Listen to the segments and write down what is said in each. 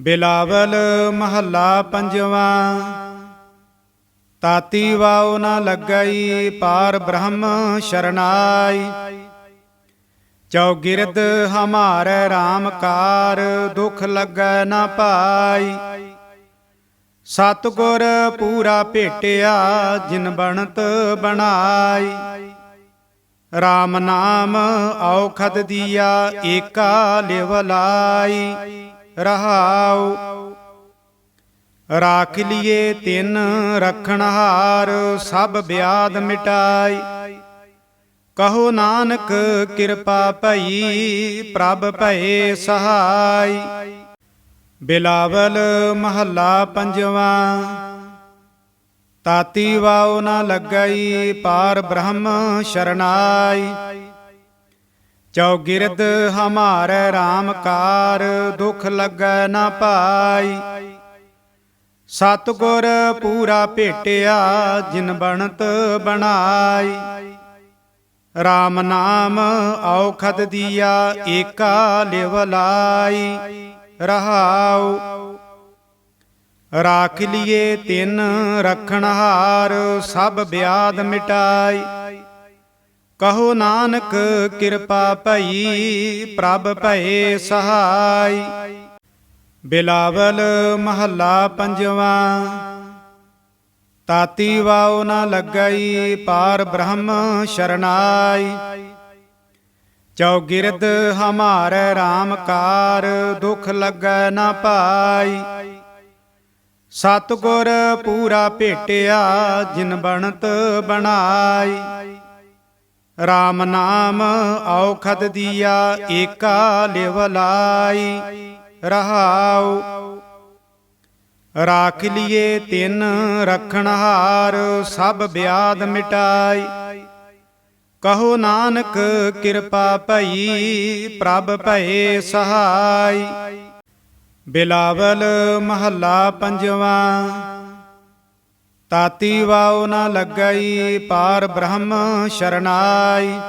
ਬਿਲਾਵਲ ਮਹੱਲਾ ਪੰਜਵਾਂ। ਤਾਤੀ ਵਾਉ ਨਾ ਲੱਗਈ ਪਾਰ ਬ੍ਰਹਮ ਸ਼ਰਨਾਈ। ਚੌਗਿਰਦ ਹਮਾਰੇ ਰਾਮਕਾਰ ਕਾਰ ਦੁਖ ਲੱਗੈ ਨ ਪਾਈ। ਸਤਗੁਰ ਪੂਰਾ ਭੇਟਿਆ ਜਿਨ ਬਣਤ ਬਣਾਈ। RAM ਨਾਮ ਔਖਦ ਦੀਆ ਏਕਾ ਲਿਵ ਲਾਈ। ਰਹਾਉ। ਰਾਖ ਲਿਏ ਤਿੰਨ ਰਖਣਹਾਰ ਸਭ ਬਿਆਦ ਮਿਟਾਈ। ਕਹੋ ਨਾਨਕ, ਕਿਰਪਾ ਭਈ, ਪ੍ਰਭ ਭਏ ਸਹਾਈ। ਬਿਲਾਵਲ ਮਹੱਲਾ ਪੰਜਵਾਂ। ਤਾਤੀ ਵਾਉ ਨਾ ਲੱਗਈ, ਪਾਰ ਬ੍ਰਹਮ ਸ਼ਰਨਾਈ। ਚੌਗਿਰਦ ਹਮਾਰੇ RAM ਕਾਰ ਦੁਖ ਲੱਗੈ ਨ ਪਾਈ। ਸਤਗੁਰ ਪੂਰਾ ਭੇਟਿਆ, ਜਿਨ ਬਣਤ ਬਣਾਈ। RAM ਨਾਮ ਔਖਦ ਦੀਆ, ਏਕਾ ਲਿਵ ਲਾਈ। ਰਹਾਉ, ਰਾਖ ਲਿਏ ਤਿੰਨ ਰਖਣਹਾਰ ਸਭ ਬਿਆਦ ਮਿਟਾਈ। ਕਹੋ ਨਾਨਕ, ਕਿਰਪਾ ਭਈ, ਪ੍ਰਭ ਭਏ ਸਹਾਈ। ਬਿਲਾਵਲ ਮਹੱਲਾ ਪੰਜਵਾ, ਤਾਤੀ ਵਾਉ ਨਾ ਲੱਗਈ ਪਾਰ ਬ੍ਰਹਮ ਸ਼ਰਨਾਈ। ਚੌਗਿਰਦ ਹਮਾਰੇ RAM ਕਾਰ, ਦੁਖ ਲੱਗੈ ਨ ਪਾਈ। ਸਤਗੁਰ ਪੂਰਾ ਭੇਟਿਆ, ਜਿਨ ਬਣਤ ਬਣਾਈ। RAM ਨਾਮ ਔਖਦ ਦੀਆ, ਏਕਾ ਲਿਵ ਲਾਈ, ਰਹਾਉ। ਰਾਖ ਲਿਏ ਤਿੰਨ ਰਖਣਹਾਰ ਸਭ ਬਿਆਦ ਮਿਟਾਈ। ਕਹੋ ਨਾਨਕ, ਕਿਰਪਾ ਭਈ, ਪ੍ਰਭ ਭਏ ਸਹਾਈ। ਬਿਲਾਵਲ ਮਹੱਲਾ ਪੰਜਵਾਂ ਤਾਤੀ ਵਾਉ ਨਾ ਲੱਗਈ, ਪਾਰ ਬ੍ਰਹਮ ਸ਼ਰਨਾਈ।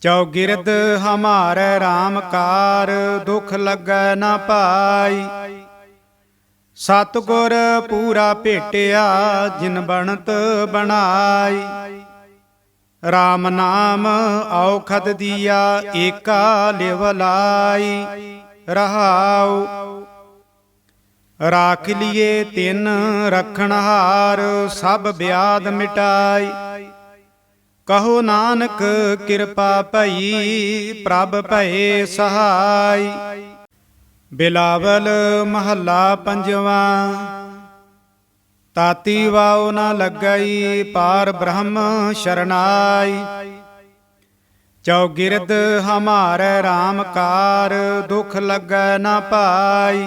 ਚੌਗਿਰਦ ਹਮਾਰੇ RAM ਕਾਰ, ਦੁਖ ਲੱਗੈ ਨਾ ਪਾਈ। ਸਤਗੁਰ ਪੂਰਾ ਭੇਟਿਆ, ਜਿਨ ਬਣਤ ਬਣਾਈ। RAM ਨਾਮ ਔਖਦ ਦੀਆ, ਏਕਾ ਲਿਵ ਲਾਈ। ਰਹਾਉ ਰਾਖ ਲਿਏ ਤਿੰਨ ਰਖਣਹਾਰ ਸਭ ਬਿਆਦ ਮਿਟਾਈ। ਕਹੋ ਨਾਨਕ, ਕਿਰਪਾ ਭਈ, ਪ੍ਰਭ ਭਏ ਸਹਾਈ। ਬਿਲਾਵਲ ਮਹੱਲਾ ਪੰਜਵਾ, ਤਾਤੀ ਵਾਉ ਨਾ ਲੱਗਈ, ਪਾਰ ਬ੍ਰਹਮ ਸ਼ਰਨਾਈ। ਚੌਗਿਰਦ ਹਮਾਰੇ RAM ਕਾਰ, ਦੁਖ ਲੱਗੈ ਨਾ ਪਾਈ।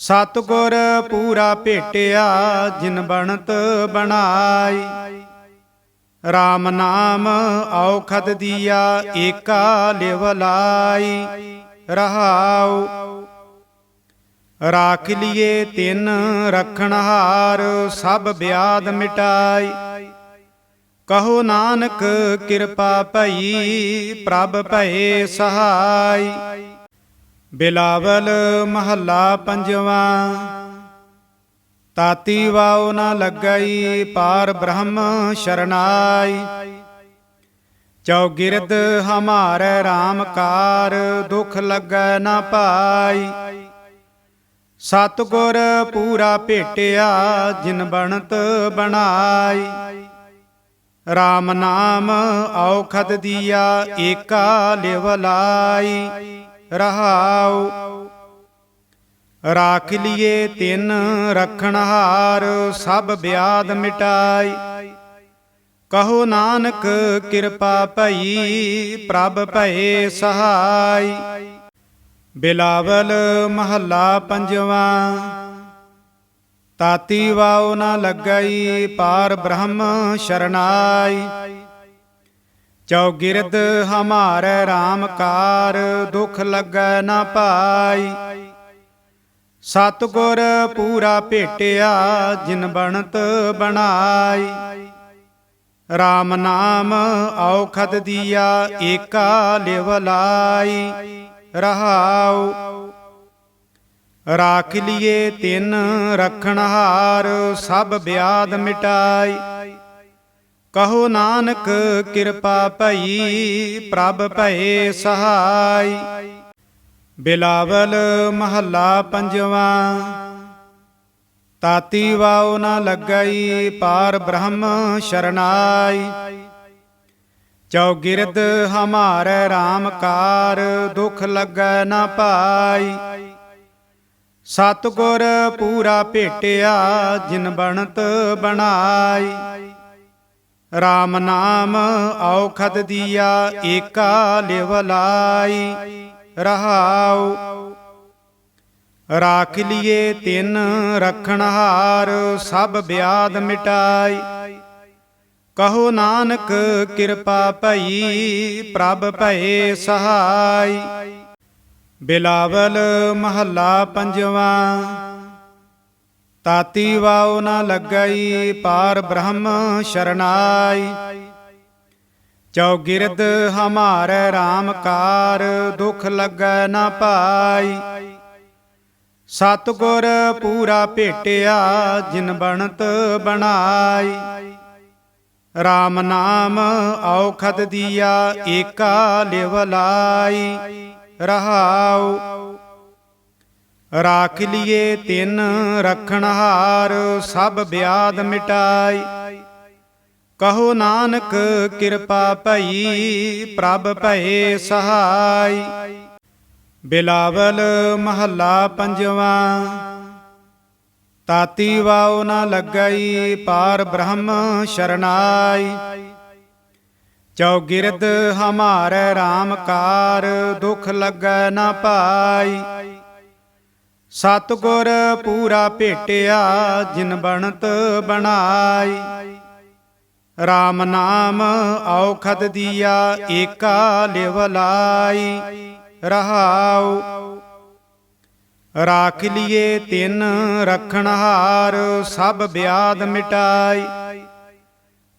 ਸਤਗੁਰ ਪੂਰਾ ਭੇਟਿਆ, ਜਿਨ ਬਣਤ ਬਣਾਈ। RAM ਨਾਮ ਔਖਦ ਦੀਆ, ਏਕਾ ਲਿਵ ਲਾਈ। ਰਹਾਉ, ਰਾਖ ਲਿਏ ਤਿੰਨ ਰਖਣਹਾਰ ਸਭ ਬਿਆਦ ਮਿਟਾਈ। ਕਹੋ ਨਾਨਕ ਕਿਰਪਾ ਭਈ, ਪ੍ਰਭ ਭਏ ਸਹਾਈ। ਬਿਲਾਵਲ ਮਹੱਲਾ ਪੰਜਵਾਂ। ਤਾਤੀ ਵਾਉ ਨਾ ਲੱਗਈ ਪਾਰ ਬ੍ਰਹਮ ਸ਼ਰਨਾਈ। ਚੌਗਿਰਦ ਹਮਾਰੇ RAM ਕਾਰ ਦੁਖ ਲੱਗੈ ਨਾ ਪਾਈ। ਸਤਗੁਰ ਪੂਰਾ ਭੇਟਿਆ ਜਿਨ ਬਣਤ ਬਣਾਈ। RAM ਨਾਮ ਔਖਦ ਦੀਆ ਏਕਾ ਲਿਵ ਲਾਈ। ਰਹਾਉ। ਰਾਖ ਲਿਏ ਤਿੰਨ ਰਖਣਹਾਰ ਸਭ ਬਿਆਦ ਮਿਟਾਈ। ਕਹੋ ਨਾਨਕ, ਕਿਰਪਾ ਭਈ, ਪ੍ਰਭ ਭਏ ਸਹਾਈ। ਬਿਲਾਵਲ ਮਹੱਲਾ ਪੰਜਵਾਂ, ਤਾਤੀ ਵਾਉ ਨਾ ਲੱਗਈ, ਪਾਰ ਬ੍ਰਹਮ ਸ਼ਰਨਾਈ। ਚੌਗਿਰਦ ਹਮਾਰੇ ਰਾਮਕਾਰ ਦੁਖ ਲੱਗੈ ਨ ਪਾਈ। ਸਤਗੁਰ ਪੂਰਾ ਭੇਟਿਆ, ਜਿਨ ਬਣਤ ਬਣਾਈ। RAM ਨਾਮ ਔਖਦ ਦੀਆ, ਏਕਾ ਲਿਵ ਲਾਈ। ਰਹਾਉ, ਰਾਖ ਲਿਏ ਤਿੰਨ ਰਖਣਹਾਰ ਸਭ ਬਿਆਦ ਮਿਟਾਈ। ਕਹੋ ਨਾਨਕ ਕਿਰਪਾ ਭਈ, ਪ੍ਰਭ ਭਏ ਸਹਾਈ। ਬਿਲਾਵਲ ਮਹੱਲਾ ਪੰਜਵਾਂ, ਤਾਤੀ ਵਾਉ ਨਾ ਲੱਗਈ ਪਾਰ ਬ੍ਰਹਮ ਸ਼ਰਨਾਈ। ਚੌਗਿਰਦ ਹਮਾਰੇ ਰਾਮਕਾਰ ਕਾਰ, ਦੁਖ ਲੱਗੈ ਨ ਪਾਈ। ਸਤਗੁਰ ਪੂਰਾ ਭੇਟਿਆ, ਜਿਨ ਬਣਤ ਬਣਾਈ। RAM ਨਾਮ ਔਖਦ ਦੀਆ, ਏਕਾ ਲਿਵ ਲਾਈ, ਰਹਾਉ। ਰਾਖ ਲਿਏ ਤਿੰਨ ਰਖਣਹਾਰ ਸਭ ਬਿਆਦ ਮਿਟਾਈ। ਕਹੋ ਨਾਨਕ ਕਿਰਪਾ ਭਈ, ਪ੍ਰਭ ਭਏ ਸਹਾਈ। ਬਿਲਾਵਲ ਮਹੱਲਾ ਪੰਜਵਾਂ ਤਾਤੀ ਵਾਉ ਨਾ ਲੱਗਈ, ਪਾਰ ਬ੍ਰਹਮ ਸ਼ਰਨਾਈ। ਚੌਗਿਰਦ ਹਮਾਰੇ RAM ਕਾਰ, ਦੁਖ ਲੱਗੈ ਨ ਪਾਈ। ਸਤਗੁਰ ਪੂਰਾ ਭੇਟਿਆ, ਜਿਨ ਬਣਤ ਬਣਾਈ। RAM ਨਾਮ ਔਖਦ ਦੀਆ, ਏਕਾ ਲਿਵ ਲਾਈ। ਰਹਾਉ ਰਾਖ ਲਿਏ ਤਿੰਨ ਰਖਣਹਾਰ ਸਭ ਬਿਆਦ ਮਿਟਾਈ। ਕਹੋ ਨਾਨਕ, ਕਿਰਪਾ ਭਈ, ਪ੍ਰਭ ਭਏ ਸਹਾਈ। ਬਿਲਾਵਲ ਮਹੱਲਾ ਪੰਜਵਾ, ਤਾਤੀ ਵਾਉ ਨਾ ਲੱਗਈ, ਪਾਰ ਬ੍ਰਹਮ ਸ਼ਰਨਾਈ। ਚੌਗਿਰਦ ਹਮਾਰੇ RAM ਕਾਰ, ਦੁਖ ਲੱਗੈ ਨਾ ਪਾਈ। ਸਤਗੁਰ ਪੂਰਾ ਭੇਟਿਆ, ਜਿਨ ਬਣਤ ਬਣਾਈ। RAM ਨਾਮ ਔਖਦ ਦੀਆ, ਏਕਾ ਲਿਵ ਲਾਈ। ਰਹਾਉ। ਰਾਖ ਲਿਏ ਤਿੰਨ ਰਖਣਹਾਰ ਸਭ ਬਿਆਦ ਮਿਟਾਈ।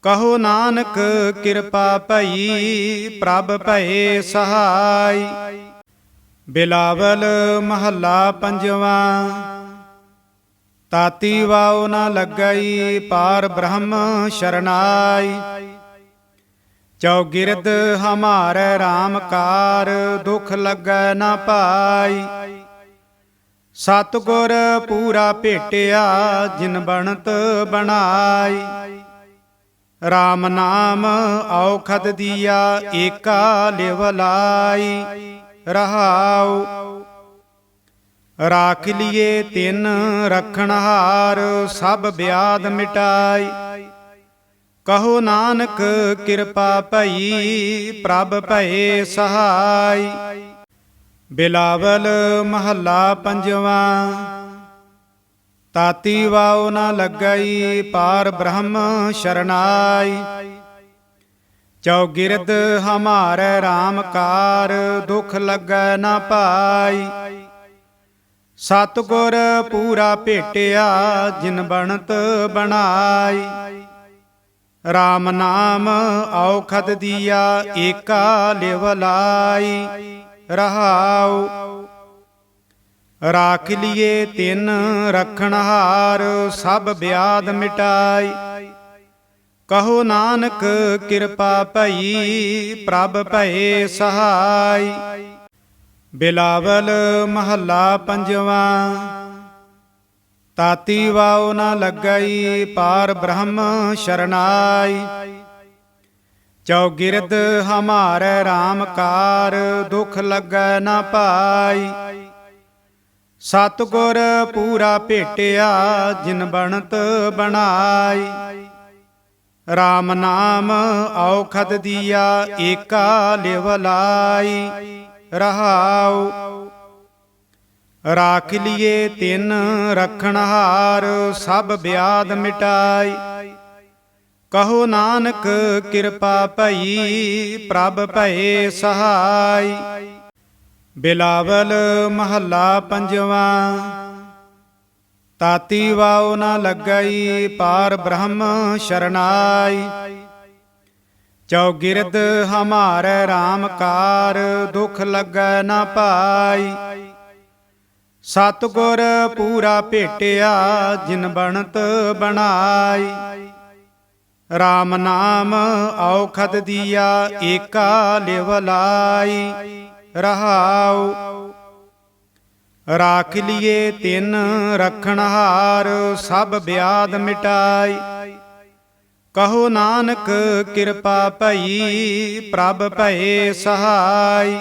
ਕਹੋ ਨਾਨਕ ਕਿਰਪਾ ਭਈ, ਪ੍ਰਭ ਭਏ ਸਹਾਈ। ਬਿਲਾਵਲ ਮਹੱਲਾ ਪੰਜਵਾਂ। ਤਾਤੀ ਵਾਉ ਨਾ ਲੱਗਈ ਪਾਰ ਬ੍ਰਹਮ ਸ਼ਰਨਾਈ। ਚੌਗਿਰਦ ਹਮਾਰੇ RAM ਕਾਰ ਦੁਖ ਲੱਗੈ ਨਾ ਪਾਈ। ਸਤਗੁਰ ਪੂਰਾ ਭੇਟਿਆ ਜਿਨ ਬਣਤ ਬਣਾਈ। RAM ਨਾਮ ਔਖਦ ਦੀਆ ਏਕਾ ਲਿਵ ਲਾਈ। ਰਹਾਉ। ਰਾਖ ਲਿਏ ਤਿੰਨ ਰਖਣਹਾਰ ਸਭ ਬਿਆਦ ਮਿਟਾਈ। ਕਹੋ ਨਾਨਕ, ਕਿਰਪਾ ਭਈ, ਪ੍ਰਭ ਭਏ ਸਹਾਈ। ਬਿਲਾਵਲ ਮਹੱਲਾ ਪੰਜਵਾ, ਤਾਤੀ ਵਾਉ ਨਾ ਲੱਗਈ, ਪਾਰ ਬ੍ਰਹਮ ਸ਼ਰਨਾਈ। ਚੌਗਿਰਦ ਹਮਾਰੇ RAM ਕਾਰ, ਦੁਖ ਲੱਗੈ ਨਾ ਪਾਈ। ਸਤਗੁਰ ਪੂਰਾ ਭੇਟਿਆ, ਜਿਨ ਬਣਤ ਬਣਾਈ। RAM ਨਾਮ ਔਖਦ ਦੀਆ, ਏਕਾ ਲਿਵ ਲਾਈ। ਰਹਾਉ, ਰਾਖ ਲਿਏ ਤਿੰਨ ਰਖਣਹਾਰ ਸਭ ਬਿਆਦ ਮਿਟਾਈ। ਕਹੋ ਨਾਨਕ, ਕਿਰਪਾ ਭਈ, ਪ੍ਰਭ ਭਏ ਸਹਾਈ। ਬਿਲਾਵਲ ਮਹੱਲਾ ਪੰਜਵਾ, ਤਾਤੀ ਵਾਉ ਨਾ ਲੱਗਈ ਪਾਰ ਬ੍ਰਹਮ ਸ਼ਰਨਾਈ। ਚੌਗਿਰਦ ਹਮਾਰੇ RAM ਕਾਰ, ਦੁਖ ਲੱਗੈ ਨਾ ਪਾਈ। ਸਤਗੁਰ ਪੂਰਾ ਭੇਟਿਆ, ਜਿਨ ਬਣਤ ਬਣਾਈ। RAM ਨਾਮ ਔਖਦ ਦੀਆ, ਏਕਾ ਲਿਵ ਲਾਈ, ਰਹਾਉ। ਰਾਖ ਲਿਏ ਤਿੰਨ ਰਖਣਹਾਰ ਸਭ ਬਿਆਦ ਮਿਟਾਈ। ਕਹੋ ਨਾਨਕ, ਕਿਰਪਾ ਭਈ, ਪ੍ਰਭ ਭਏ ਸਹਾਈ। ਬਿਲਾਵਲ ਮਹੱਲਾ ਪੰਜਵਾਂ ਤਾਤੀ ਵਾਉ ਨਾ ਲੱਗਈ, ਪਾਰ ਬ੍ਰਹਮ ਸ਼ਰਨਾਈ। ਚੌਗਿਰਦ ਹਮਾਰੇ RAM ਕਾਰ, ਦੁਖ ਲੱਗੈ ਨਾ ਪਾਈ। ਸਤਗੁਰ ਪੂਰਾ ਭੇਟਿਆ, ਜਿਨ ਬਣਤ ਬਣਾਈ। RAM ਨਾਮ ਔਖਦ ਦੀਆ, ਏਕਾ ਲਿਵ ਲਾਈ। ਰਹਾਉ ਰਾਖ ਲਿਏ ਤਿੰਨ ਰਖਣਹਾਰ ਸਭ ਬਿਆਦ ਮਿਟਾਈ। ਕਹੋ ਨਾਨਕ ਕਿਰਪਾ ਭਈ ਪ੍ਰਭ ਭਏ ਸਹਾਈ।